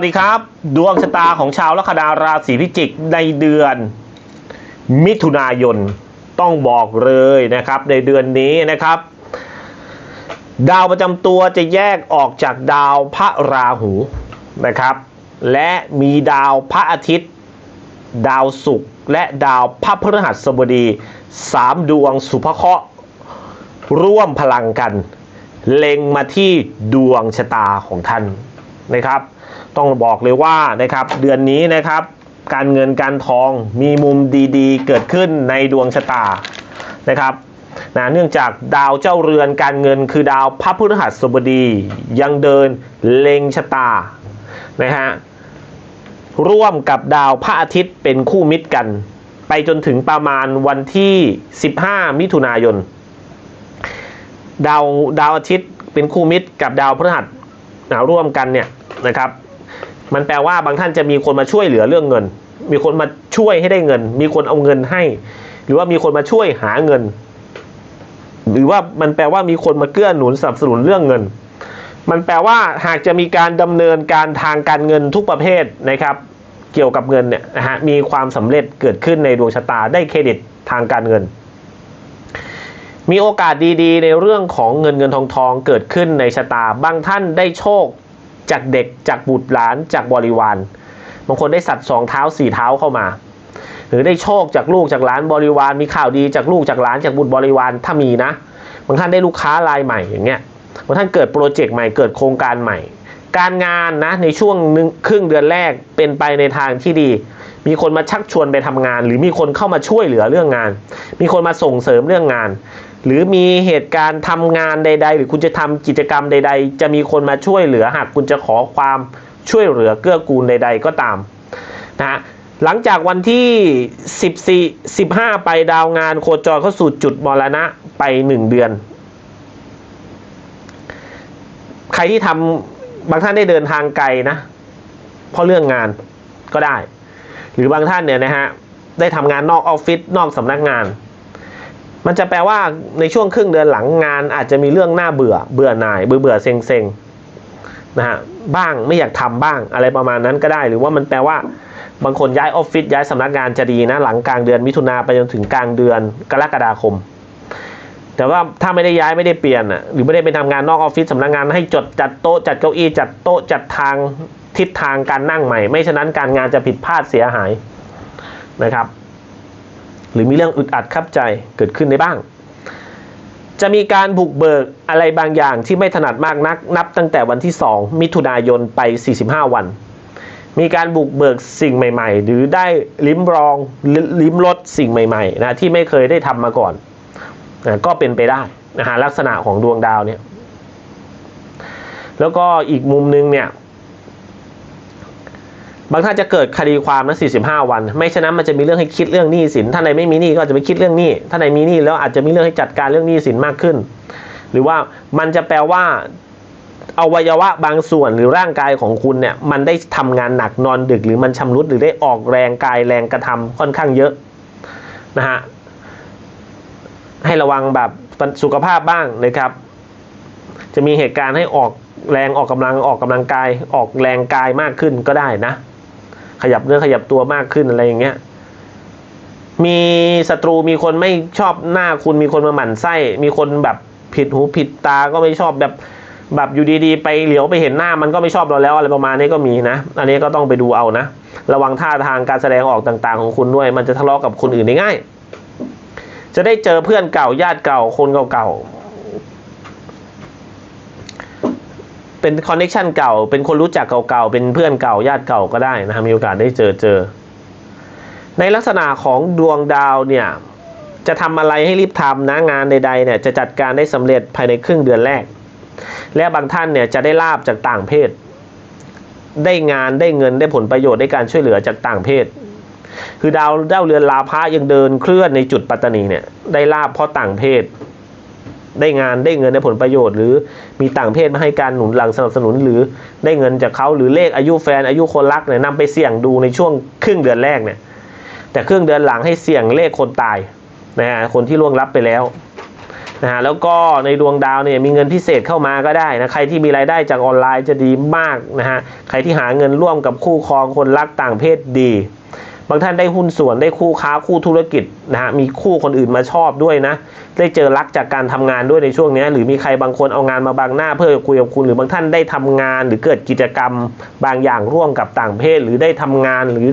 วัสดีครับ ดวงชะตาของชาวลัคนาราศีพิจิกในเดือน มิถุนายนต้องบอกเลยนะครับในเดือนนี้นะครับ ดาวประจำตัวจะแยกออกจากดาวพระราหูนะครับ และมีดาวพระอาทิตย์ ดาวศุกร์และดาวพระพฤหัสบดีสามดวงสุภเคราะห์ร่วมพลังกัน เล็งมาที่ดวงชะตาของท่านนะครับ ต้องบอกเลยว่านะครับเดือนนี้นะครับการเงินการทองมีมุมดีๆ เกิดขึ้นในดวงชะตานะครับนะเนื่องจากดาวเจ้าเรือนการเงินคือดาวพระพฤหัสบดียังเดินเล็งชะตานะฮะร่วมกับดาวพระอาทิตย์เป็นคู่มิตรกัน ไปจนถึงประมาณวันที่ 15 มิถุนายน ดาวดาวอาทิตย์เป็นคู่มิตรกับดาวพฤหัสนะร่วมกันเนี่ยนะครับ มันแปลว่าบางท่านจะมีคนมาช่วยเหลือเรื่องเงิน มีคนมาช่วยให้ได้เงิน มีคนเอาเงินให้ หรือว่ามีคนมาช่วยหาเงิน หรือว่ามันแปลว่ามีคนมาเกื้อหนุนสนับสนุนเรื่องเงิน มันแปลว่าหากจะมีการดำเนินการทางการเงินทุกประเภทนะครับ เกี่ยวกับเงินเนี่ยนะฮะมีความสำเร็จเกิดขึ้นในดวงชะตาได้เครดิตทางการเงิน มีโอกาสดีๆ ในเรื่องของเงินเงินทองทองเกิดขึ้นในชะตาบางท่านได้โชค จากเด็กจากบุตรหลานจากบริวาร บางคนได้สัตว์สองเท้าสี่เท้าเข้ามา หรือได้โชคจากลูกจากหลานบริวาร มีข่าวดีจากลูกจากหลานจากบุตรบริวารถ้ามีนะ บางท่านได้ลูกค้ารายใหม่อย่างเงี้ย บางท่านเกิดโปรเจกต์ใหม่เกิดโครงการใหม่ การงานนะในช่วงหนึ่งครึ่งเดือนแรกเป็นไปในทางที่ดี มีคนมาชักชวนไปทำงาน หรือมีคนเข้ามาช่วยเหลือเรื่องงาน มีคนมาส่งเสริมเรื่องงาน หรือมีเหตุการณ์ทำงานใด ๆ หรือคุณจะทำกิจกรรมใด ๆ จะมีคนมาช่วยเหลือหากคุณจะขอความช่วยเหลือเกื้อกูลใด ๆ ก็ตามนะฮะหลังจากวันที่ 14 15 ไปดาวงานโคจรเข้าสู่จุดมรณะไป 1 เดือน ใครที่ทำบางท่านได้เดินทางไกลนะ เพราะเรื่องงานก็ได้ หรือบางท่านเนี่ยนะฮะ ได้ทำงานนอกออฟฟิศนอกสำนักงาน มันจะแปลว่าในช่วงครึ่งเดือนหลังงานอาจจะมีเรื่องน่าเบื่อ เบื่อหน่าย เบื่อเบื่อเซ็งเซ็งนะฮะบ้างไม่อยากทำบ้างอะไรประมาณนั้นก็ได้ หรือว่ามันแปลว่า บางคนย้ายออฟฟิศย้ายสำนักงานจะดีนะ หลังกลางเดือนมิถุนาไปจนถึงกลางเดือนกรกฎาคม แต่ว่าถ้าไม่ได้ย้ายไม่ได้เปลี่ยนอะหรือไม่ได้ไปทำงานนอกออฟฟิศสำนักงานให้จดจัดโต๊ะจัดเก้าอี้จัดโต๊ะจัดทางทิศทางการนั่งใหม่ ไม่ฉะนั้นการงานจะผิดพลาดเสียหายนะครับ หรือมีเรื่องอึดอัดขับใจเกิดขึ้นได้บ้าง จะมีการบุกเบิกอะไรบางอย่างที่ไม่ถนัดมากนัก นับตั้งแต่วันที่ 2 มิถุนายนไป 45 วัน มีการบุกเบิกสิ่งใหม่ ๆ หรือได้ลิ้มรองลิ้มรสสิ่งใหม่ๆนะที่ไม่เคยได้ทำมาก่อนนะก็เป็นไปได้นะฮะลักษณะของดวงดาวเนี่ยแล้วก็อีกมุมนึงเนี่ย บางท่านจะเกิดคดีความนะ45 วัน ไม่ฉะนั้นมันจะมีเรื่องให้คิดเรื่องหนี้สินท่านใดไม่มีหนี้ก็จะไปคิดเรื่องหนี้ท่านใดมีหนี้แล้วอาจจะมีเรื่องให้จัดการเรื่องหนี้สินมากขึ้น หรือว่ามันจะแปลว่าอวัยวะบางส่วนหรือร่างกายของคุณเนี่ยมันได้ทำงานหนักนอนดึก หรือมันชำรุดหรือได้ออกแรงกายแรงกระทำค่อนข้างเยอะนะฮะให้ระวังแบบสุขภาพบ้างนะครับ จะมีเหตุการณ์ให้ออกแรงออกกำลังออกกำลังกาย ออกแรงกายมากขึ้นก็ได้นะ ขยับเนื้อขยับตัวมากขึ้นอะไรอย่างเงี้ย มีศัตรูมีคนไม่ชอบหน้าคุณมีคนมาหมั่นไส้ มีคนแบบผิดหูผิดตาก็ไม่ชอบแบบแบบอยู่ดีๆ ไปเหลียวไปเห็นหน้ามันก็ไม่ชอบเราแล้วอะไรประมาณนี้ก็มีนะ อันนี้ก็ต้องไปดูเอานะ ระวังท่าทางการแสดงออกต่างๆ ของคุณด้วย มันจะทะเลาะกับคนอื่นได้ง่าย จะได้เจอเพื่อนเก่าญาติเก่าคนเก่าๆ เป็นคอนเน t ชันเก่า เป็นคนรู้จักเก่าๆ เป็นเพื่อนเก่าญาติเก่าก็ได้นะครับมีโอกาสได้เจอเจอ ในลักษณะของดวงดาวเนี่ย จะทำอะไรให้รีบทำนะงานใดๆเนี่ยจะจัดการได้สำเร็จภายในครึ่งเดือนแรก และบางท่านเนี่ยจะได้ลาบจากต่างเพศ ได้งานได้เงินได้ผลประโยชน์ได้การช่วยเหลือจากต่างเพศ คือดาวดาวเรือนลาพะยังเดินเคลื่อนในจุดปัตตานีเนี่ยได้ลาบเพราะต่างเพศ ได้งานได้เงินได้ผลประโยชน์ หรือมีต่างเพศมาให้การหนุนหลังสนับสนุน หรือได้เงินจากเขาหรือเลขอายุแฟนอายุคนรักเนี่ยนำไปเสี่ยงดูในช่วงครึ่งเดือนแรกเนี่ย แต่ครึ่งเดือนหลังให้เสี่ยงเลขคนตายนะฮะคนที่ล่วงลับไปแล้วนะฮะแล้วก็ในดวงดาวเนี่ยมีเงินพิเศษเข้ามาก็ได้นะใครที่มีรายได้จากออนไลน์จะดีมากนะฮะใครที่หาเงินร่วมกับคู่ครองคนรักต่างเพศดี บางท่านได้หุ้นส่วนได้คู่ค้าคู่ธุรกิจนะฮะมีคู่คนอื่นมาชอบด้วยนะ ได้เจอรักจากการทำงานด้วยในช่วงนี้ หรือมีใครบางคนเอางานมาบังหน้าเพื่อคุยกับคุณ หรือบางท่านได้ทำงานหรือเกิดกิจกรรมบางอย่างร่วมกับต่างเพศ หรือได้ทำงานหรือ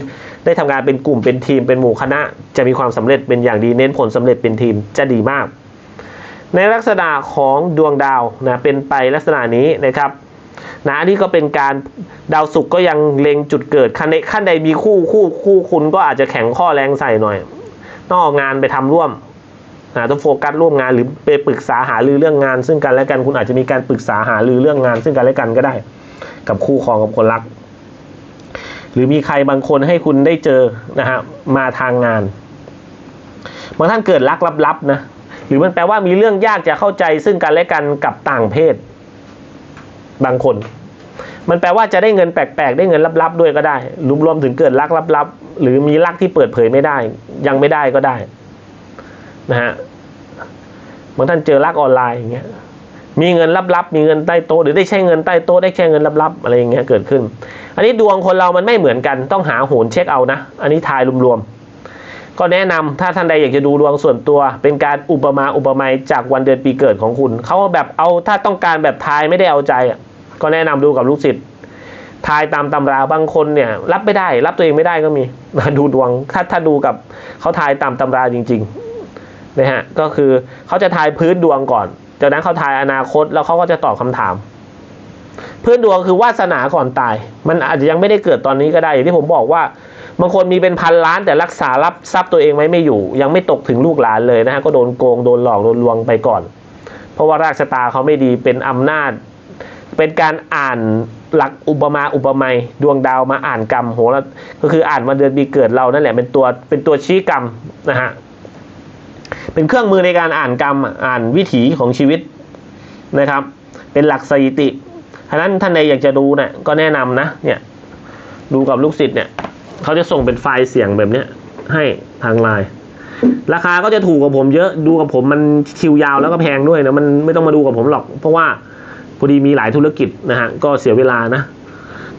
ได้ทำงานเป็นกลุ่มเป็นทีมเป็นหมู่คณะ จะมีความสำเร็จเป็นอย่างดีเน้นผลสำเร็จเป็นทีมจะดีมาก ในลักษณะของดวงดาวนะเป็นไปลักษณะนี้นะครับ นะอันนี้ก็เป็นการดาวศุกร์ก็ยังเล็งจุดเกิดขั้นใดขั้นใดมีคู่คู่คู่คุณก็อาจจะแข็งข้อแรงใส่หน่อยต้องเอางานไปทำร่วมนะต้องโฟกัสร่วมงานหรือไปปรึกษาหารือเรื่องงาน ซึ่งกันและกันคุณอาจจะมีการปรึกษาหารือเรื่องงาน ซึ่งกันและกันก็ได้ กับคู่ครองกับคนรัก หรือมีใครบางคนให้คุณได้เจอนะฮะมาทางงานบางท่านเกิดรักลับๆนะหรือมันแปลว่ามีเรื่องยากจะเข้าใจซึ่งกันและกันกับต่างเพศ บางคน มันแปลว่าจะได้เงินแปลกๆ ได้เงินลับๆด้วยก็ได้ รวมรวมถึงเกิดรักลับๆ หรือมีรักที่เปิดเผยไม่ได้ ยังไม่ได้ก็ได้นะฮะบางท่านเจอรักออนไลน์อย่างเงี้ยมีเงินลับๆ มีเงินใต้โต๊ะหรือได้ใช้เงินใต้โต๊ะได้แค่เงินลับๆอะไรอย่างเงี้ยเกิดขึ้น อันนี้ดวงคนเรามันไม่เหมือนกันต้องหาโหนเช็คเอานะ อันนี้ทายรวมๆ ก็แนะนำถ้าท่านใดอยากจะดูดวงส่วนตัว เป็นการอุปมาอุปไมยจากวันเดือนปีเกิดของคุณ เขาแบบเอาถ้าต้องการแบบทายไม่ได้เอาใจอะ ก็แนะนำดูกับลูกศิษย์ทายตามตำราบางคนเนี่ย รับไม่ได้ รับตัวเองไม่ได้ก็มีดูดวงถ้าถ้าดูกับเขาทายตามตำราจริงๆนะฮะก็คือเขาจะทายพื้นดวงก่อนจากนั้นเขาทายอนาคตแล้วเขาก็จะตอบคำถาม พื้นดวงคือวาสนาก่อนตาย มันอาจจะยังไม่ได้เกิดตอนนี้ก็ได้ อย่างที่ผมบอกว่าบางคนมีเป็นพันล้านแต่รักษารับทรัพย์ตัวเองไว้ไม่อยู่ ยังไม่ตกถึงลูกหลานเลยนะฮะก็โดนโกงโดนหลอกโดนลวงไปก่อน เพราะว่ารากชะตาเขาไม่ดีเป็นอำนาจ เป็นการอ่านหลักอุปมาอุปไมยดวงดาวมาอ่านกรรมโหแล้วก็คืออ่านวันเดือนปีเกิดเรานั่นแหละเป็นตัวเป็นตัวชี้กรรมนะฮะเป็นเครื่องมือในการอ่านกรรมอ่านวิถีของชีวิตนะครับ เป็นหลักสถิติฉะนั้นท่านใดอยากจะดูเนี่ยก็แนะนำนะเนี่ยดูกับลูกศิษย์เนี่ยเขาจะส่งเป็นไฟล์เสียงแบบเนี้ยให้ทางไลน์ราคาก็จะถูกกว่าผมเยอะดูกับผมมันคิวยาวแล้วก็แพงด้วยนะมันไม่ต้องมาดูกับผมหรอก เพราะว่า พอดีมีหลายธุรกิจนะฮะก็เสียเวลานะ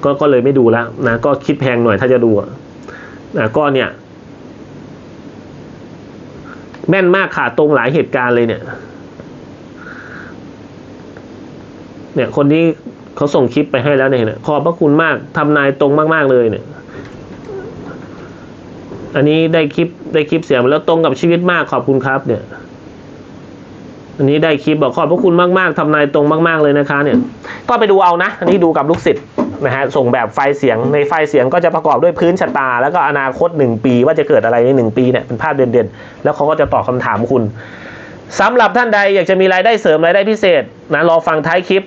ก็ก็เลยไม่ดูแล้วนะก็คิดแพงหน่อยถ้าจะดูอะนะก็เนี่ย แม่นมากขาดตรงหลายเหตุการณ์เลยเนี่ย เนี่ยคนนี้เขาส่งคลิปไปให้แล้วเนี่ย ขอบพระคุณมากทำนายตรงมาก ๆเลยเนี่ยอันนี้ได้คลิปได้คลิปเสียงแล้วตรงกับชีวิตมากขอบคุณครับเนี่ย อันนี้ได้คลิปบอกขอบพระคุณมากๆทำนายตรงมากๆเลยนะคะเนี่ยก็ไปดูเอานะ อันนี้ดูกับลูกศิษย์นะฮะส่งแบบไฟล์เสียงในไฟล์เสียงก็จะประกอบด้วยพื้นชะตา แล้วก็อนาคตหนึ่งปีว่าจะเกิดอะไรในหนึ่งปีเนี่ยเป็นภาพเด่นๆ แล้วเขาก็จะตอบคำถามคุณสำหรับท่านใดอยากจะมีรายได้เสริมรายได้พิเศษนะรอฟังท้ายคลิป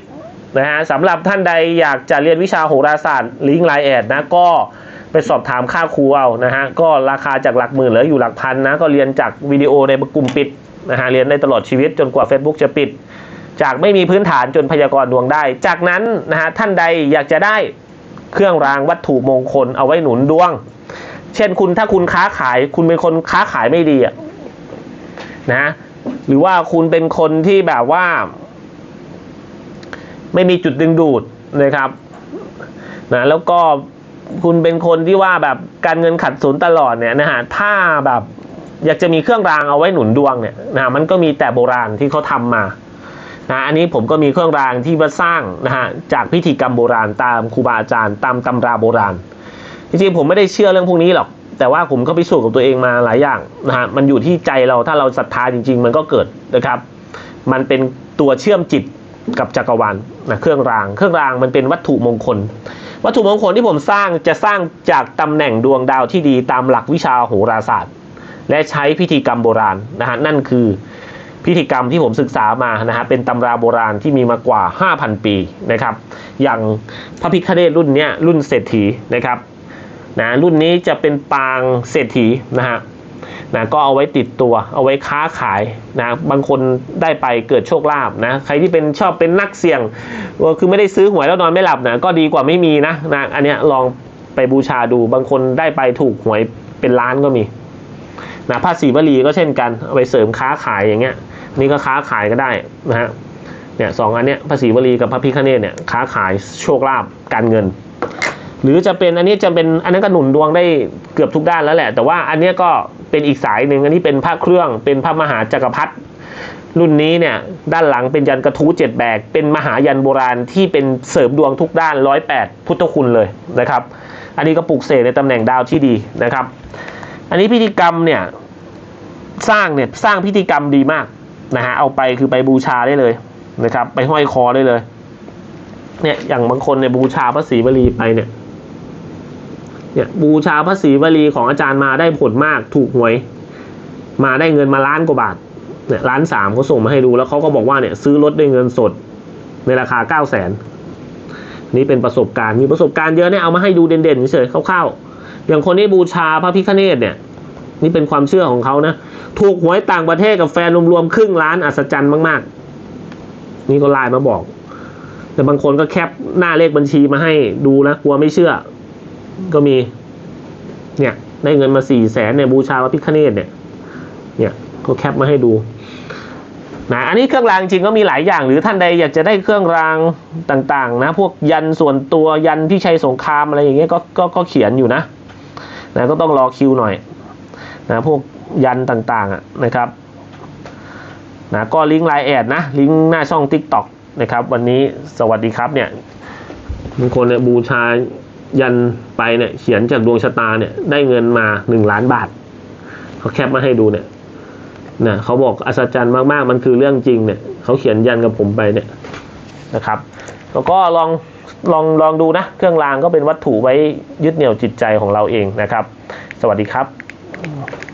นะฮะสำหรับท่านใดอยากจะเรียนวิชาโหราศาสตร์ลิงก์ไลน์แอดนะก็ไปสอบถามค่าครูเอานะฮะก็ราคาจากหลักหมื่นเหลืออยู่หลักพันนะก็เรียนจากวิดีโอในกลุ่มปิด นะฮะเรียนได้ตลอดชีวิตจนกว่า Facebook จะปิด จากไม่มีพื้นฐานจนพยากรณ์ดวงได้ จากนั้นนะฮะท่านใดอยากจะได้เครื่องรางวัตถุมงคลเอาไว้หนุนดวง เช่นคุณถ้าคุณค้าขายคุณเป็นคนค้าขายไม่ดีอะนะหรือว่าคุณเป็นคนที่แบบว่า ไม่มีจุดดึงดูดนะครับนะแล้วก็คุณเป็นคนที่ว่าแบบการเงินขัดสนตลอดเนี่ยนะฮะถ้าแบบ อยากจะมีเครื่องรางเอาไว้หนุนดวงเนี่ยนะมันก็มีแต่โบราณที่เขาทำมานะอันนี้ผมก็มีเครื่องรางที่มาสร้างนะฮะจากพิธีกรรมโบราณตามครูบาอาจารย์ตามตำราโบราณ จริงๆผมไม่ได้เชื่อเรื่องพวกนี้หรอก แต่ว่าผมก็พิสูจน์กับตัวเองมาหลายอย่างนะฮะมันอยู่ที่ใจเราถ้าเราศรัทธาจริง ๆ มันก็เกิดนะครับ มันเป็นตัวเชื่อมจิตกับจักรวาลนะเครื่องราง เครื่องรางมันเป็นวัตถุมงคล วัตถุมงคลที่ผมสร้างจะสร้างจากตำแหน่งดวงดาวที่ดีตามหลักวิชาโหราศาสตร์ และใช้พิธีกรรมโบราณนะฮะนั่นคือพิธีกรรมที่ผมศึกษามานะฮะเป็นตำราโบราณที่มีมากว่า 5,000 ปีนะครับ อย่างพระพิฆเนศรุ่นเนี้ยรุ่นเศรษฐีนะครับนะรุ่นนี้จะเป็นปางเศรษฐีนะฮะนะก็เอาไว้ติดตัวเอาไว้ค้าขายนะบางคนได้ไปเกิดโชคลาภนะใครที่เป็นชอบเป็นนักเสี่ยงก็คือไม่ได้ซื้อหวยแล้วนอนไม่หลับนะก็ดีกว่าไม่มีนะนะอันเนี้ยลองไปบูชาดูบางคนได้ไปถูกหวยเป็นล้านก็มี นะผ้าสีวลีก็เช่นกันเอาไปเสริมค้าขายอย่างเงี้ย นี่ก็ค้าขายก็ได้นะฮะเนี่ยสองอันเนี้ยภาษีวลีกับพระพิคเนตเนี่ยค้าขายโชคลาภการเงิน หรือจะเป็นอันนี้จะเป็นอันนั้นก็หนุนดวงได้เกือบทุกด้านแล้วแหละ แต่ว่าอันนี้ก็เป็นอีกสายหนึ่งอันนี้เป็นพระเครื่องเป็นพระมหาจักรพรรดิรุ่นนี้เนี่ยด้านหลังเป็นยันกระทู้เจ็ดแบก เป็นมหายันโบราณที่เป็นเสริมดวงทุกด้านร้อยแปดพุทธคุณเลยนะครับ อันนี้ก็ปลูกเสกในตำแหน่งดาวที่ดีนะครับ อันนี้พิธีกรรมเนี่ยสร้างเนี่ยสร้างพิธีกรรมดีมากนะฮะเอาไปคือไปบูชาได้เลยนะครับ ไปห้อยคอได้เลย เนี่ยอย่างบางคนเนี่ยบูชาพระศรีวลีไปเนี่ยเนี่ยบูชาพระศรีวลีของอาจารย์มาได้ผลมากถูกหวย มาได้เงินมาล้านกว่าบาทเนี่ยล้านสามเขาส่งมาให้ดูแล้วเขาก็บอกว่าเนี่ยซื้อรถด้วยเงินสดในราคาเก้าแสนนี่เป็นประสบการณ์มีประสบการณ์เยอะเนี่ยเอามาให้ดูเด่นๆเฉยๆคร่าวๆ อย่างคนที่บูชาพระพิฆเนศเนี่ย นี่เป็นความเชื่อของเขานะ ถูกหวยต่างประเทศกับแฟนรวมๆครึ่งล้านอัศจรรย์มากๆ นี่ก็ไลน์มาบอก แต่บางคนก็แคปหน้าเลขบัญชีมาให้ดูนะกลัวไม่เชื่อ ก็มี เนี่ย ได้เงินมาสี่แสนเนี่ยบูชาพระพิฆเนศเนี่ย เนี่ยก็แคปมาให้ดูนะอันนี้เครื่องรางจริงก็มีหลายอย่าง หรือท่านใดอยากจะได้เครื่องรางต่างๆ นะ พวกยันส่วนตัวยันที่ใช้สงครามอะไรอย่างเงี้ยก็ก็ก็เขียนอยู่นะ นะก็ต้องรอคิวหน่อยนะพวกยันต่างๆนะครับนะก็ลิงก์ไลน์แอดนะลิงก์หน้าช่อง Tik t o อกนะครับวันนี้สวัสดีครับเนี่ยบางคนเนี่ยบูชายันไปเนี่ยเขียนจากดวงชะตาเนี่ยได้เงินมาหนึ่งล้านบาทเขาแคปมาให้ดูเนี่ยนะเขาบอกอัศจรรย์มากๆ มันคือเรื่องจริงเนี่ยเขาเขียนยันกับผมไปเนี่ยนะครับ แล้วก็ลอง ลองลองดูนะ เครื่องรางก็เป็นวัตถุไว้ยึดเหนี่ยวจิตใจของเราเองนะครับ สวัสดีครับ